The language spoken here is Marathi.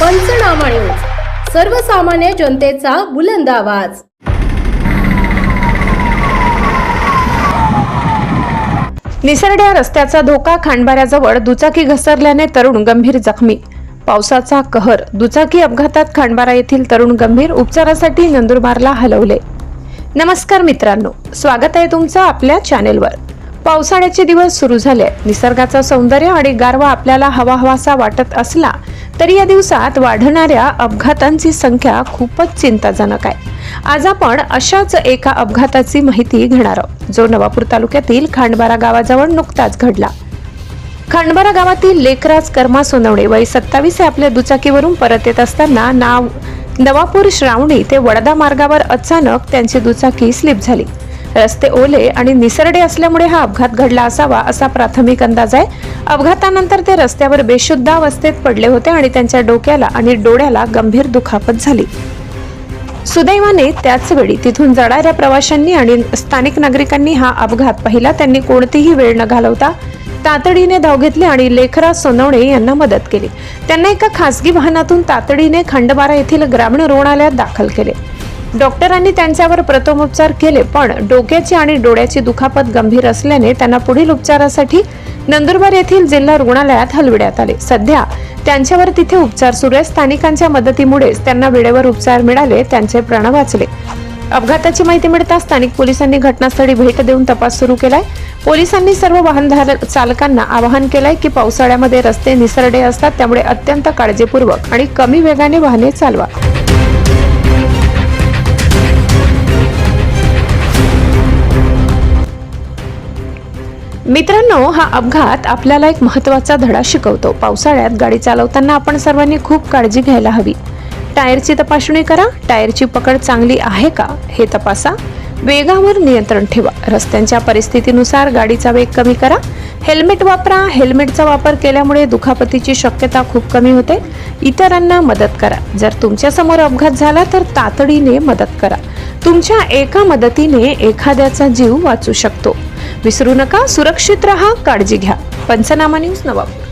पंचनामा न्यूज सर्वसामान्य जनतेचा बुलंद आवाज. निसरड्या रस्त्याचा धोका खांडबाऱ्याजवळ दुचाकी घसरल्याने तरुण गंभीर जखमी. पावसाचा कहर दुचाकी अपघातात खांडबारा येथील तरुण गंभीर उपचारासाठी नंदुरबारला हलवले. नमस्कार मित्रांनो स्वागत आहे तुमचं आपल्या चॅनेलवर. पावसाळ्याचे दिवस सुरू झाले. निसर्गाचं सौंदर्य आणि गारवा आपल्याला हवा हवासा वाटत असला तरी या दिवसात वाढणाऱ्या अपघातांची संख्या खूपच चिंताजनक आहे. आज आपण अशाच एका अपघाताची माहिती घेणार आहोत जो नवापूर तालुक्यातील खांडबारा गावाजवळ नुकताच घडला. खांडबारा गावातील लेकराज कर्मा सोनवणे वय सत्तावीस हे आपल्या दुचाकीवरून परत येत असताना नाव नवापूर श्रावणी ते वडदा मार्गावर अचानक त्यांची दुचाकी स्लिप झाली. रस्ते ओले आणि निसरडे असल्यामुळे हा अपघात घडला असावा असा प्राथमिक अंदाज आहे. अपघातानंतर ते रस्त्यावर बेशुद्ध अवस्थेत पडले होते आणि त्यांच्या डोक्याला आणि डोळ्याला गंभीर दुखापत झाली. सुदैवाने त्याच वेळी तिथून जाणाऱ्या प्रवाशांनी आणि स्थानिक नागरिकांनी हा अपघात पाहिला. त्यांनी कोणतीही वेळ न घालवता तातडीने धाव घेतली आणि लेखरा सोनवणे यांना मदत केली. त्यांना एका खासगी वाहनातून तातडीने खंडबारा येथील ग्रामीण रुग्णालयात दाखल केले. डॉक्टरांनी त्यांच्यावर प्रथमोपचार केले पण डोक्याची आणि डोळ्याची दुखापत गंभीर असल्याने त्यांना पुढील उपचारासाठी नंदुरबार येथील जिल्हा रुग्णालयात हलविण्यात आले. सध्या त्यांच्यावर तिथे उपचार सुरू आहे स्थानिकांच्या मदतीमुळेच त्यांना वेळेवर उपचार मिळाले त्यांचे प्राण वाचले. अपघाताची माहिती मिळताच स्थानिक पोलिसांनी घटनास्थळी भेट देऊन तपास सुरू केलाय. पोलिसांनी सर्व वाहन चालकांना आवाहन केलंय की पावसाळ्यामध्ये रस्ते निसरडे असतात त्यामुळे अत्यंत काळजीपूर्वक आणि कमी वेगाने वाहने चालवा. मित्रांनो हा अपघात आपल्याला एक महत्त्वाचा धडा शिकवतो. पावसाळ्यात गाडी चालवताना आपण सर्वांनी खूप काळजी घ्यायला हवी. टायरची तपासणी करा. टायरची पकड चांगली आहे का हे तपासा. वेगावर नियंत्रण ठेवा. रस्त्यांच्या परिस्थितीनुसार गाडीचा वेग कमी करा. हेल्मेट वापरा. हेल्मेटचा वापर केल्यामुळे दुखापतीची शक्यता खूप कमी होते. इतरांना मदत करा. जर तुमच्यासमोर अपघात झाला तर तातडीने मदत करा. तुमच्या एका मदतीने एखाद्याचा जीव वाचू शकतो. विसरू नका सुरक्षित रहा काळजी घ्या. पंचनामा न्यूज नवापूर.